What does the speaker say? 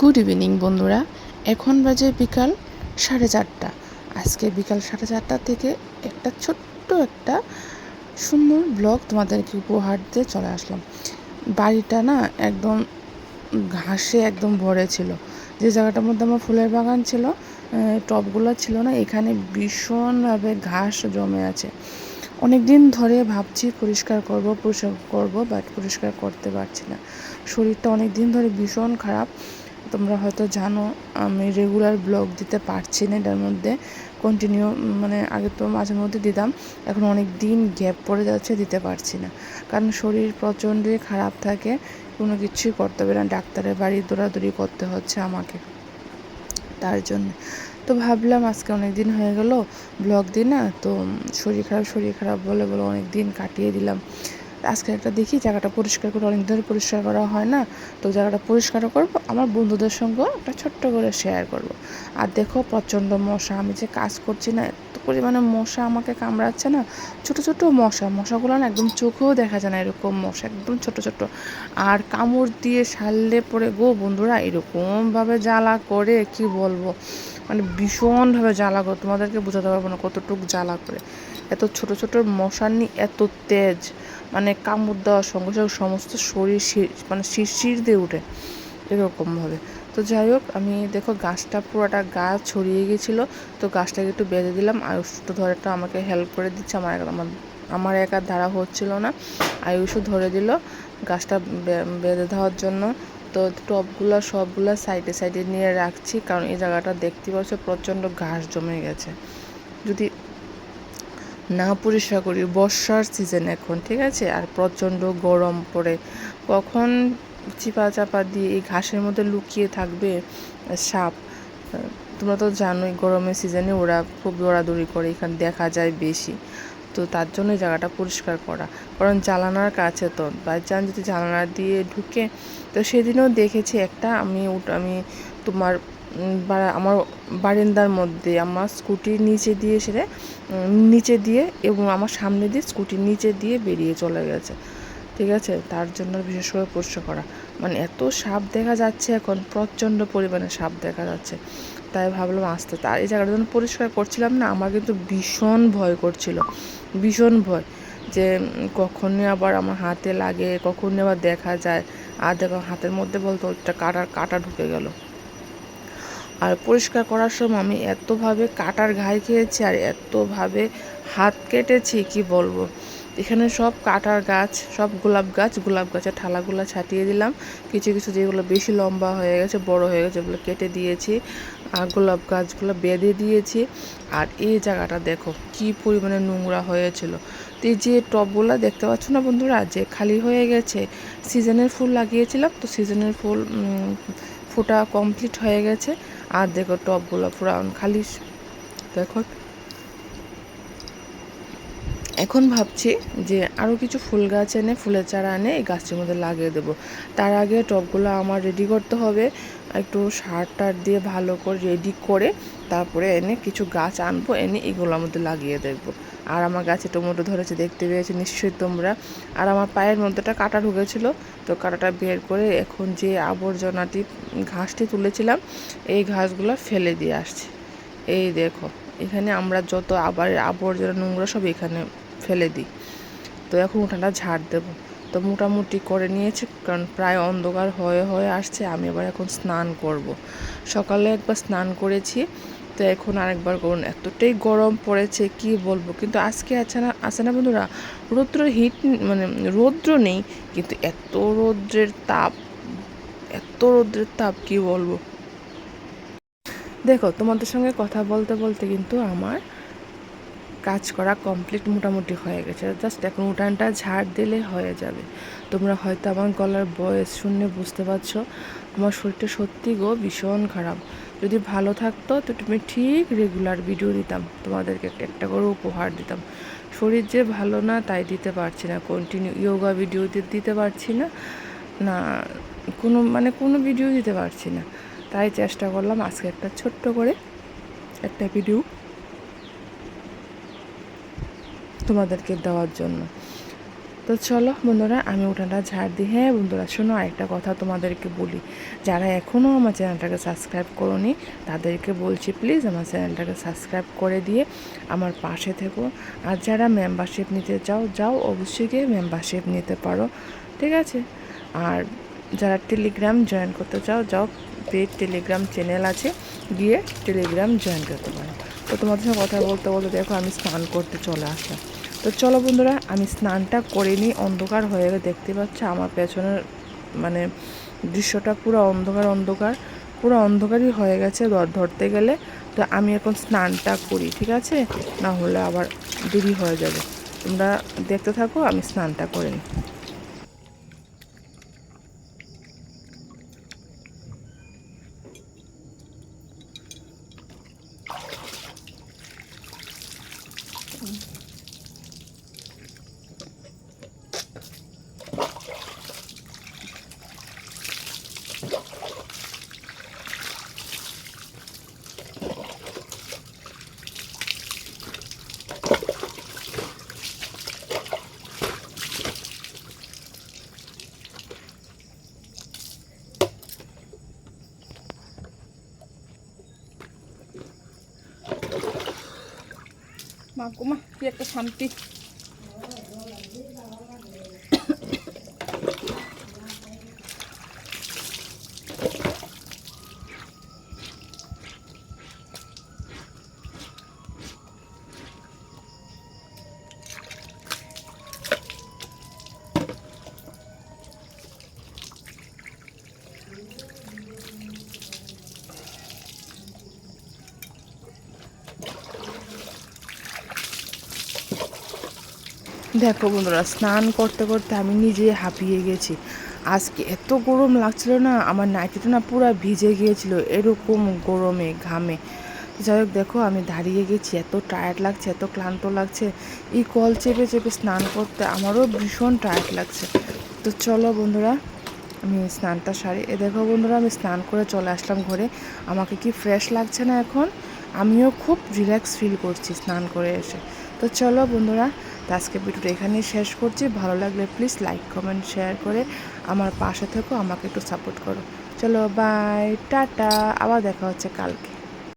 Good evening বন্ধুরা। এখন বাজে বিকাল সাড়ে চারটা। আজকে বিকাল সাড়ে চারটা থেকে একটা ছোট্ট একটা সুন্দর ব্লগ তোমাদেরকে উপহার দিয়ে চলে আসলাম। বাড়িটা না একদম ঘাসে একদম ভরে ছিল। যে জায়গাটার মধ্যে আমার ফুলের বাগান ছিল আহ, টবগুলো ছিল না এখানে ভীষণভাবে ঘাস জমে আছে। অনেক দিন ধরে ভাবছি পরিষ্কার করব পরিষ্কার করব বাট পরিষ্কার করতে পারছি না। শরীরটা অনেক দিন ধরে ভীষণ খারাপ। তোমরা হয়তো জানো, আমি রেগুলার ব্লগ দিতে পারছি না এটার মধ্যে। কন্টিনিউ মানে আগে তো মাঝে মধ্যে দিতাম, এখন অনেক দিন গ্যাপ পড়ে যাচ্ছে, দিতে পারছি না। কারণ শরীর প্রচণ্ডই খারাপ থাকে, কোনো কিছুই করতে হবে না, ডাক্তারের বাড়ি দৌড়াদৌড়ি করতে হচ্ছে আমাকে। তার জন্য। তো ভাবলাম আজকে অনেক দিন হয়ে গেল ব্লগ দিই না, তো শরীর খারাপ শরীর খারাপ বলে বলে অনেক দিন কাটিয়ে দিলাম। আজকে একটা দেখি, জায়গাটা পরিষ্কার করে, অনেক ধরে পরিষ্কার করা হয় না। তো জায়গাটা পরিষ্কার করব, আমার বন্ধুদের সঙ্গেও একটা ছোট্ট করে শেয়ার করব। আর দেখো, প্রচণ্ড মশা, আমি যে কাজ করছি না, এত পরিমাণে মশা আমাকে কামড়াচ্ছে না। ছোট ছোট মশা, মশাগুলো না একদম চোখেও দেখা যায় না এরকম মশা, একদম ছোট ছোট। আর কামড় দিয়ে সারলে পরে, গো বন্ধুরা, এরকমভাবে জ্বালা করে, কি বলব? মানে ভীষণভাবে জ্বালা করে, তোমাদেরকে বোঝাতে পারব না কতটুকু জ্বালা করে। এত ছোট ছোট মশানি এত তেজ মানে কামড় দেওয়ার সঙ্গে সঙ্গে সমস্ত শরীর শির- মানে শিরশির দিয়ে উঠে, এরকমভাবে। তো যাই হোক, আমি দেখো গাছটা পুরোটা গাছ ছড়িয়ে গেছিল তো গাছটাকে একটু বেঁধে দিলাম আয়ুষ তো ধরে তো আমাকে হেল্প করে দিচ্ছে, আমার এক- আমার আমার একার ধারা হচ্ছিল না, আয়ুষও ধরে দিল, গাছটা বেঁধে দেওয়ার জন্য। তো টবগুলো সবগুলো সাইডে সাইডে নিয়ে রাখছি, কারণ এই জায়গাটা দেখতে পাচ্ছ প্রচণ্ড ঘাস জমে গেছে। যদি না পরিষ্কার করি, বর্ষার সিজন এখন, ঠিক আছে? আর প্রচণ্ড গরম পড়ে। কখন চিপা চাপা দিয়ে এই ঘাসের মধ্যে লুকিয়ে থাকবে সাপ? তোমরা তো জানোই গরমের সিজনে ওরা খুব দৌড়াদৌড়ি করে, এখানে দেখা যায় বেশি। তো তার জন্য জায়গাটা পরিষ্কার করা। কারণ জ্বালানার কাছে তো বাই চান্স যদি জানালা দিয়ে ঢুকে তো সেদিনও দেখেছি একটা আমি আমি তোমার আমার বারান্দার মধ্যে আমার স্কুটির নিচে দিয়ে উম, নিচে দিয়ে এবং আমার সামনে দিয়ে স্কুটির নিচে দিয়ে বেরিয়ে চলে গেছে। ঠিক আছে? তার জন্য বিশেষ করে পরিষ্কার করা। মানে এত সাপ দেখা যাচ্ছে এখন প্রচণ্ড পরিমাণে সাপ দেখা যাচ্ছে। তাই ভাবলাম আসতে। তার এই জায়গাটা যখন পরিষ্কার করছিলাম না, আমার কিন্তু ভীষণ ভয় করছিল, ভীষণ ভয় যে কখনই আবার আমার হাতে লাগে, কখনই আবার দেখা যায়। আর দেখো হাতের মধ্যে বলতো একটা কাটার কাটা ঢুকে গেল। আর পরিষ্কার করার সময় আমি এতভাবে কাটার ঘাই খেয়েছি আর এতভাবে হাত কেটেছি, কি বলব? এখানে সব কাটার গাছ, সব গোলাপ গাছ, গোলাপ গাছের ঠালাগুলো ছাটিয়ে দিলাম। কিছু কিছু যেগুলো বেশি লম্বা হয়ে গেছে, বড় হয়ে গেছে, ওগুলো কেটে দিয়েছি। আর গোলাপ গাছগুলো বেঁধে দিয়েছি। আর এই জায়গাটা দেখো, কি পরিমাণে নোংরা হয়েছিল। তো এই যে টবগুলো দেখতে পাচ্ছ না বন্ধুরা, যে খালি হয়ে গেছে, সিজনের ফুল লাগিয়েছিলাম। তো সিজনের ফুল ফোটা কমপ্লিট হয়ে গেছে। আর দেখো টবগুলো পুরো খালি। দেখো এখন ভাবছি যে আরও কিছু ফুল গাছ এনে, ফুলের চারা এনে এই গাছটির মধ্যে লাগিয়ে দেবো। তার আগে টবগুলো আমার রেডি করতে হবে। একটু সার টার দিয়ে ভালো করে রেডি করে তারপরে এনে কিছু গাছ আনব, এনে এগুলোর মধ্যে লাগিয়ে দেখব। আর আমার গাছে টমেটো ধরেছে, দেখতে পেয়েছি নিশ্চয়ই তোমরা। আর আমার পায়ের মধ্যেটা কাটা ঢুকেছিল, তো কাটাটা বের করে এখন যে আবর্জনাটি ঘাসটি তুলেছিলাম, এই ঘাসগুলো ফেলে দিয়ে আসছি। এই দেখো, এখানে আমরা যত আবার আবর্জনা নোংরা সব এখানে ফেলে দিই। তো এখন উঠানটা ঝাড় দেবো। তো মোটামুটি করে নিয়েছি, কারণ প্রায় অন্ধকার হয়ে হয়ে আসছে, আমি এবার এখন স্নান করব। সকালে একবার স্নান করেছি, তো এখন আরেকবার করুন। এতটাই গরম পড়েছে, কি বলব? কিন্তু আজকে আছে না আছে না বন্ধুরা রৌদ্র হিট মানে রৌদ্র নেই, কিন্তু এত রৌদ্রের তাপ, এত রৌদ্রের তাপ, কি বলব? দেখো, তোমাদের সঙ্গে কথা বলতে বলতে কিন্তু আমার কাজ করা কমপ্লিট মোটামুটি হয়ে গেছে। জাস্ট এখন উঠানটা ঝাড় দিলে হয়ে যাবে। তোমরা হয়তো আমার গলার বয়স শুনে বুঝতে পারছ। আমার শরীরটা সত্যি গো ভীষণ খারাপ। যদি ভালো থাকতো তো তুমি ঠিক রেগুলার ভিডিও দিতাম। তোমাদেরকে একটা একটা করে উপহার দিতাম। শরীর যে ভালো না, তাই দিতে পারছি না। কন্টিনিউ ইয়োগা ভিডিও দিতে পারছি না। না, কোনো মানে কোনো ভিডিও দিতে পারছি না। তাই চেষ্টা করলাম আজকে একটা ছোট্ট করে একটা ভিডিও তোমাদেরকে দেওয়ার জন্য। তো চলো বন্ধুরা, আমি উঠানটা ঝাড় দিই। হ্যাঁ বন্ধুরা, শোনো, আরেকটা কথা তোমাদেরকে বলি। যারা এখনও আমার চ্যানেলটাকে সাবস্ক্রাইব করোনি, তাদেরকে বলছি প্লিজ আমার চ্যানেলটাকে সাবস্ক্রাইব করে দিয়ে আমার পাশে থেকো। আর যারা মেম্বারশিপ নিতে চাও, যাও অবশ্যই গিয়ে মেম্বারশিপ নিতে পারো। ঠিক আছে? আর যারা টেলিগ্রাম জয়েন করতে চাও, যাও পেড টেলিগ্রাম চ্যানেল আছে, গিয়ে টেলিগ্রাম জয়েন করতে পারো। তো তোমাদের সঙ্গে কথা বলতে বলতে দেখো আমি স্নান করতে চলে আসলাম। তো চলো বন্ধুরা, আমি স্নানটা করে নিই, অন্ধকার হয়ে গেলে দেখতে পাচ্ছ আমার পেছনের মানে দৃশ্যটা পুরো অন্ধকার অন্ধকার, পুরো অন্ধকারই হয়ে গেছে ধর- ধরতে গেলে। তো আমি এখন স্নানটা করি, ঠিক আছে? না হলে আবার দেরি হয়ে যাবে। তোমরা দেখতে থাকো, আমি স্নানটা করে নিই। মা কুমা কি একটা শান্তি। দেখো বন্ধুরা, স্নান করতে করতে আমি নিজে হাঁপিয়ে গেছি। আজকে এত গরম লাগছিল না, আমার নাইটিটা না পুরো ভিজে গিয়েছিল, এরকম গরমে, ঘামে। যাই হোক, দেখো আমি দাঁড়িয়ে গেছি, এত টায়ার্ড লাগছে, এত ক্লান্ত লাগছে। এই কল চেপে চেপে স্নান করতে আমারও ভীষণ টায়ার্ড লাগছে। তো চলো বন্ধুরা, আমি স্নানটা সারি। এ দেখো বন্ধুরা, আমি স্নান করে চলে আসলাম ঘরে। আমাকে কি ফ্রেশ লাগছে না এখন? আমিও খুব রিল্যাক্স ফিল করছি স্নান করে এসে। তো চলো বন্ধুরা, তো আজকে ভিডিওটা এখানেই শেষ করছি। ভালো লাগলে প্লিজ লাইক কমেন্ট শেয়ার করে আমার পাশে থেকো, আমাকে একটু সাপোর্ট করো। চলো বাই টাটা, আবার দেখা হচ্ছে কালকে।